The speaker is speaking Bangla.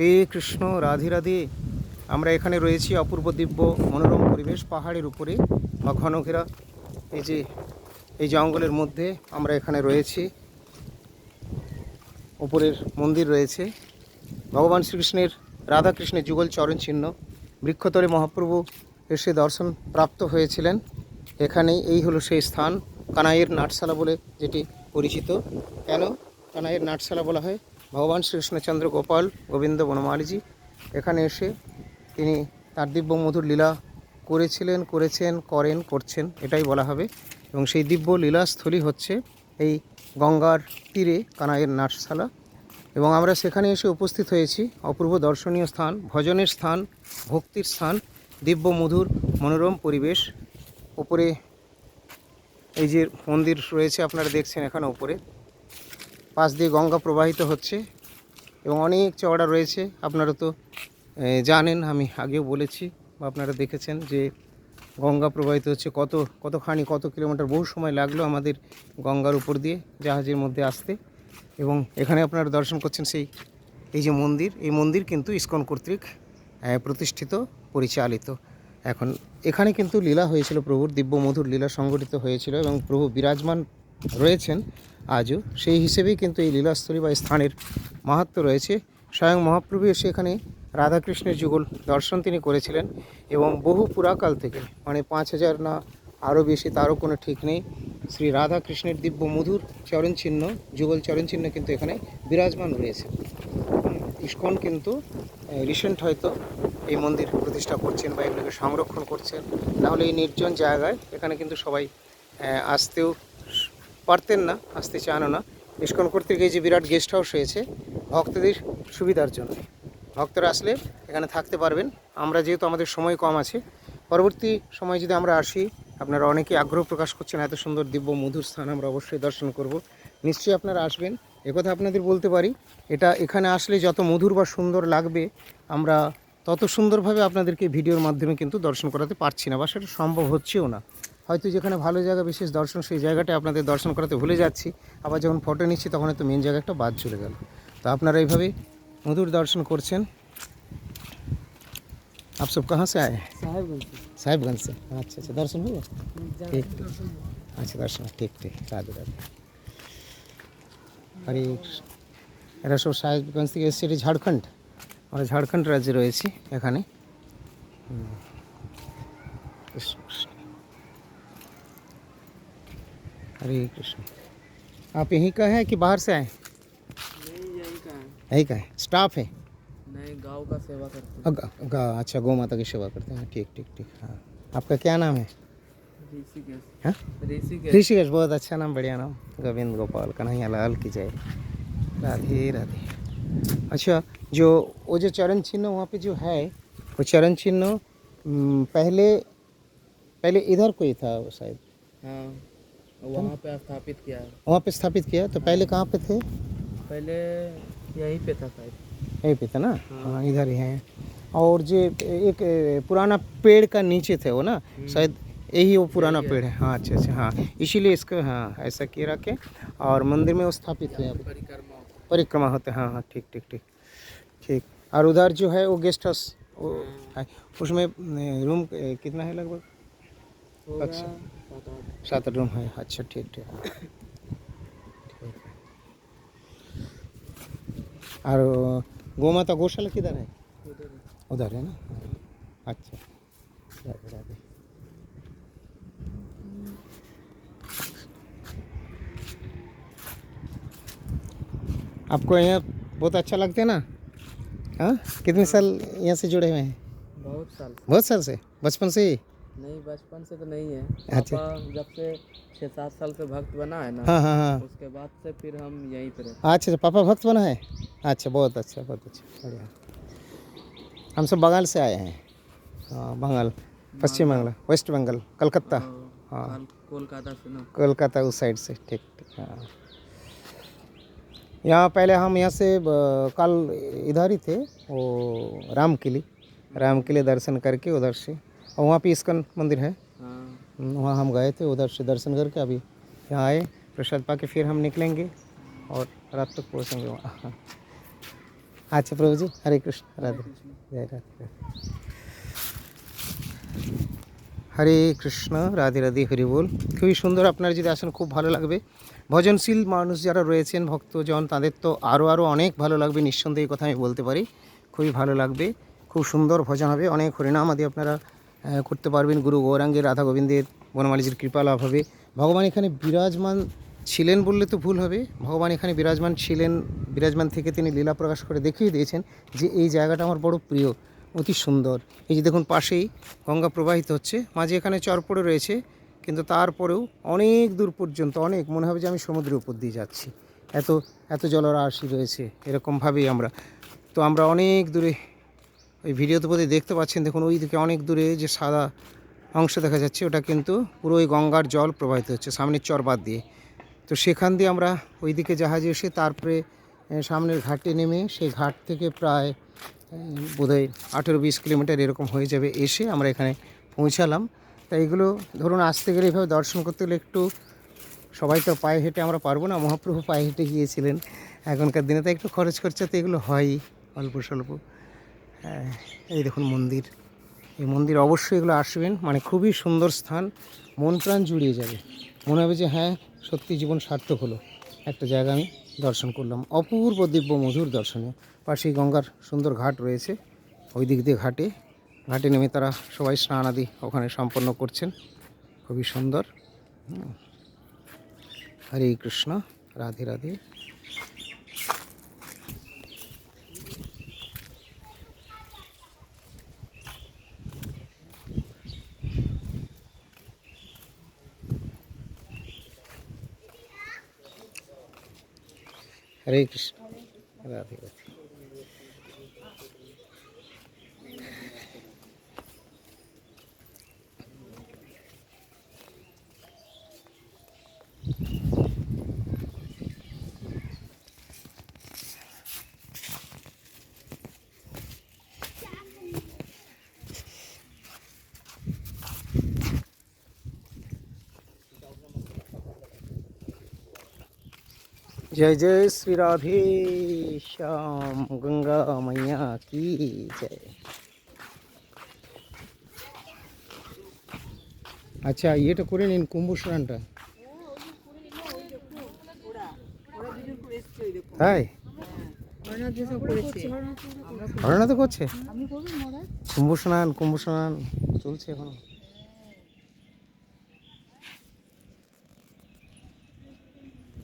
হরে কৃষ্ণ, রাধে রাধে। আমরা এখানে রয়েছি অপূর্ব দিব্য মনোরম পরিবেশ, পাহাড়ের উপরে বা ঘন ঘেরা। এই যে, এই জঙ্গলের মধ্যে আমরা এখানে রয়েছি। উপরের মন্দির রয়েছে। ভগবান শ্রীকৃষ্ণের রাধাকৃষ্ণের যুগল চরণ চিহ্ন। বৃক্ষতলে মহাপ্রভু এসে দর্শন প্রাপ্ত হয়েছিলেন। এখানে এই হলো সেই স্থান, কানাইয়ের নাটশালা বলে যেটি পরিচিত। কেন কানাইয়ের নাটশালা বলা হয়? ভগবান শ্রীকৃষ্ণচন্দ্র গোপাল গোবিন্দ বনমালীজি, এখানে এসে তিনি তার দিব্য মধুর লীলা করেছিলেন, করেছেন, করেন, করছেন, এটাই বলা হবে। এবং সেই দিব্য লীলাস্থলী হচ্ছে এই গঙ্গার তীরে কানাইয়ের নাটশালা। এবং আমরা সেখানে এসে উপস্থিত হয়েছি। অপূর্ব দর্শনীয় স্থান, ভজনের স্থান, ভক্তির স্থান দিব্য মধুর মনোরম পরিবেশ। উপরে এই যে মন্দির রয়েছে, আপনারা দেখছেন এখানে উপরে পাশ দিয়ে গঙ্গা প্রবাহিত হচ্ছে এবং অনেক চওড়া রয়েছে। আপনারা তো জানেন, আমি আগেও বলেছি বা আপনারা দেখেছেন যে গঙ্গা প্রবাহিত হচ্ছে কত, কতখানি, কত কিলোমিটার, বহু সময় লাগল আমাদের গঙ্গার উপর দিয়ে জাহাজের মধ্যে আসতে। এবং এখানে আপনারা দর্শন করছেন সেই, এই যে মন্দির, এই মন্দির কিন্তু ইস্কন কর্তৃক প্রতিষ্ঠিত, পরিচালিত। এখন এখানে কিন্তু লীলা হয়েছিল, প্রভুর দিব্য মধুর লীলা সংগঠিত হয়েছিল এবং প্রভু বিরাজমান রয়েছেন আজও। সেই হিসেবেই কিন্তু এই লীলাস্থলী বা স্থানের মাহাত্ম রয়েছে। স্বয়ং মহাপ্রভু এসে এখানে রাধাকৃষ্ণের যুগল দর্শন তিনি করেছিলেন এবং বহু পুরাকাল থেকে মানে পাঁচ হাজার না আরও বেশি, তারও কোনো ঠিক নেই। শ্রী রাধাকৃষ্ণের দিব্য মধুর চরণ চিহ্ন যুগল চরণ চিহ্ন কিন্তু এখানে বিরাজমান রয়েছে। ইস্কন কিন্তু রিসেন্ট হয়তো এই মন্দির প্রতিষ্ঠা করছেন বা এগুলোকে সংরক্ষণ করছেন। নাহলে এই নির্জন জায়গায় এখানে কিন্তু সবাই আসতেও পারতেন না, আসতে চানও না। ইস্কন কর্তৃক এই যে বিরাট গেস্ট হাউস হয়েছে, ভক্তদের সুবিধার জন্য। ভক্তরা আসলে এখানে থাকতে পারবেন। আমরা যেহেতু আমাদের সময় কম আছে, পরবর্তী সময় যদি আমরা আসি, আপনারা অনেকেই আগ্রহ প্রকাশ করছেন, এত সুন্দর দিব্য মধুর স্থান, আমরা অবশ্যই দর্শন করব। নিশ্চয়ই আপনারা আসবেন। একথা আপনাদের বলতে পারি, এটা এখানে আসলে যত মধুর বা সুন্দর লাগবে, আমরা তত সুন্দরভাবে আপনাদেরকে ভিডিওর মাধ্যমে কিন্তু দর্শন করাতে পারছি না বা সেটা সম্ভব হচ্ছেও না। হয়তো যেখানে ভালো জায়গা বিশেষ দর্শন সেই জায়গাটা আপনাদের দর্শন করাতে ভুলে যাচ্ছি আবার যখন ফটো নিচ্ছি তখন হয়তো মেন জায়গা একটা বাদ চলে গেল তো আপনারা এইভাবে মধুর দর্শন করছেন आप सब कहाँ से आए हैं साहेबगंज साहिबगंज से अच्छा अच्छा दर्शन हुए से ठीक अच्छा दर्शन ঠিক ঠিক রাধে রাধে হরে কৃষ্ণ। এরা সব সাহেবগঞ্জ থেকে এসেছে এটি ঝাড়খণ্ড আমরা ঝাড়খণ্ড রাজ্যে রয়েছি এখানে হুম। কৃষ্ণ हरे कृष्ण। आप यहीं का है कि बाहर से आए? नहीं यही का है। यहीं का है। स्टाफ है? नहीं गाँव का सेवा करते ग- ग- अच्छा गौ माता की सेवा करते हैं। ठीक ठीक ठीक हाँ। आपका क्या नाम है? ऋषिकेश। हाँ? ऋषिकेश। बहुत अच्छा नाम बढ़िया नाम। गोविंद गोपाल कन्हैया लाल की जय। राधे राधे। अच्छा जो वो जो चरण चिन्ह वहाँ पे जो है वो चरण चिन्ह पहले पहले इधर कोई था वो शायद? हाँ। वहाँ पे स्थापित किया है। वहाँ पे स्थापित किया तो पहले कहाँ पे थे? पहले यहीं पे था शायद। यहीं पे था ना? हाँ। इधर ही है। और जो एक पुराना पेड़ का नीचे थे वो ना? शायद यही वो पुराना पेड़ है। हाँ अच्छा अच्छा हाँ। इसीलिए इसको हाँ ऐसा किए रखे और मंदिर में वो स्थापित हुए परिक्रमा परिक्रमा होते हैं। हाँ हाँ ठीक ठीक ठीक ठीक। और उधर जो है वो गेस्ट हाउस है। उसमें रूम कितना है लगभग? अच्छा। सात रूम है अच्छा ठीक ठीक ठीक और गौ माता गौशाला किधर है? उधर है। ना? अच्छा। राधे राधे आपको यहाँ बहुत अच्छा लगता है ना? हाँ? कितने साल यहाँ से जुड़े हुए हैं? बहुत साल बहुत साल से? बचपन से ही? नहीं बचपन से तो नहीं है। अच्छा। जब से छः सात साल से भक्त बना है ना हाँ हाँ हाँ। उसके बाद से फिर हम यहीं पर अच्छा अच्छा पापा भक्त बना है? अच्छा बहुत अच्छा बहुत अच्छा बढ़िया। हम सब बंगाल से आए हैं। हाँ बंगाल पश्चिम बंगाल वेस्ट बंगाल कलकत्ता। हाँ। कोलकाता से ना। कोलकाता उस साइड से ठीक ठीक हाँ। यहाँ पहले हम यहाँ से कल इधर ही थे वो राम किले राम किले दर्शन करके उधर से और वहाँ पे इस्कन मंदिर है हाँ वहाँ हम गए थे उधर से दर्शन करके अभी यहाँ आए प्रसाद पा के फिर हम निकलेंगे और रात तक पहुँचेंगे वहाँ আচ্ছা প্রভুজি হরে কৃষ্ণ রাধে জয় রাধে হরে কৃষ্ণ রাধে রাধে হরি বল খুবই সুন্দর আপনারা যদি আসেন খুব ভালো লাগবে ভজনশীল মানুষ যারা রয়েছেন ভক্তজন তাদের তো আরও আরও অনেক ভালো লাগবে নিঃসন্দেহে এই কথা আমি বলতে পারি খুবই ভালো লাগবে খুব সুন্দর ভজন হবে অনেক হরিনাম আদি আপনারা আহ, করতে পারবেন। গুরু গৌরাঙ্গের রাধা গোবিন্দের বনমালীজির কৃপা লাভ হবে। ভগবান এখানে বিরাজমান ছিলেন বললে তো ভুল হবে। ভগবান এখানে বিরাজমান ছিলেন, বিরাজমান থেকে তিনি লীলা প্রকাশ করে দেখিয়ে দিয়েছেন যে এই জায়গাটা আমার বড় প্রিয়, অতি সুন্দর। এই যে দেখুন পাশেই গঙ্গা প্রবাহিত হচ্ছে, মাঝে এখানে চর পড়ে রয়েছে, কিন্তু তারপরেও অনেক দূর পর্যন্ত, অনেক, মনে হবে যে আমি সমুদ্রের উপর দিয়ে যাচ্ছি। এত এত জলরাশি রয়েছে, এরকমভাবেই আমরা। তো আমরা অনেক দূরে ওই ভিডিওতে বোধ দেখতে পাচ্ছেন, দেখুন, ওই দিকে অনেক দূরে যে সাদা অংশ দেখা যাচ্ছে, ওটা কিন্তু পুরো ওই গঙ্গার জল প্রবাহিত হচ্ছে, সামনের চর বাদ দিয়ে। তো সেখান দিয়ে আমরা ওই দিকে জাহাজে এসে তারপরে সামনের ঘাটে নেমে সেই ঘাট থেকে প্রায় বোধহয় আঠেরো বিশ কিলোমিটার এরকম হয়ে যাবে এসে আমরা এখানে পৌঁছালাম। তাই এগুলো ধরুন, আসতে গেলে এভাবে দর্শন করতে গেলে একটু সবাই তো পায়ে হেঁটে আমরা পারব না, মহাপ্রভু পায়ে হেঁটে গিয়েছিলেন এখনকার দিনে তো একটু খরচ খরচা তো এগুলো হয়ই অল্প স্বল্প এই দেখুন মন্দির। এই মন্দির অবশ্যই এগুলো আসবেন। মানে খুবই সুন্দর স্থান। মন প্রাণ জুড়িয়ে যাবে। মনে হবে যে হ্যাঁ সত্যি জীবন সার্থক হলো। একটা জায়গা আমি দর্শন করলাম। অপূর্ব দিব্য মধুর দর্শনে। পাশেই গঙ্গার সুন্দর ঘাট রয়েছে। ওই দিক দিয়ে ঘাটে। ঘাটে নেমে তারা সবাই স্নান আদি ওখানে সম্পন্ন করছেন। খুবই সুন্দর। হরে কৃষ্ণ। রাধে রাধে। হরে কৃষ্ণ রাধে রাধে জয় জয় শ্রী রাধে শ্যাম গঙ্গা মাইয়া কি জয়। আচ্ছা ইয়েটা করে নিন কুম্ভ স্নানটা। তাই? ঘটনা তো করছে। কুম্ভ স্নান কুম্ভ স্নান চলছে এখনও।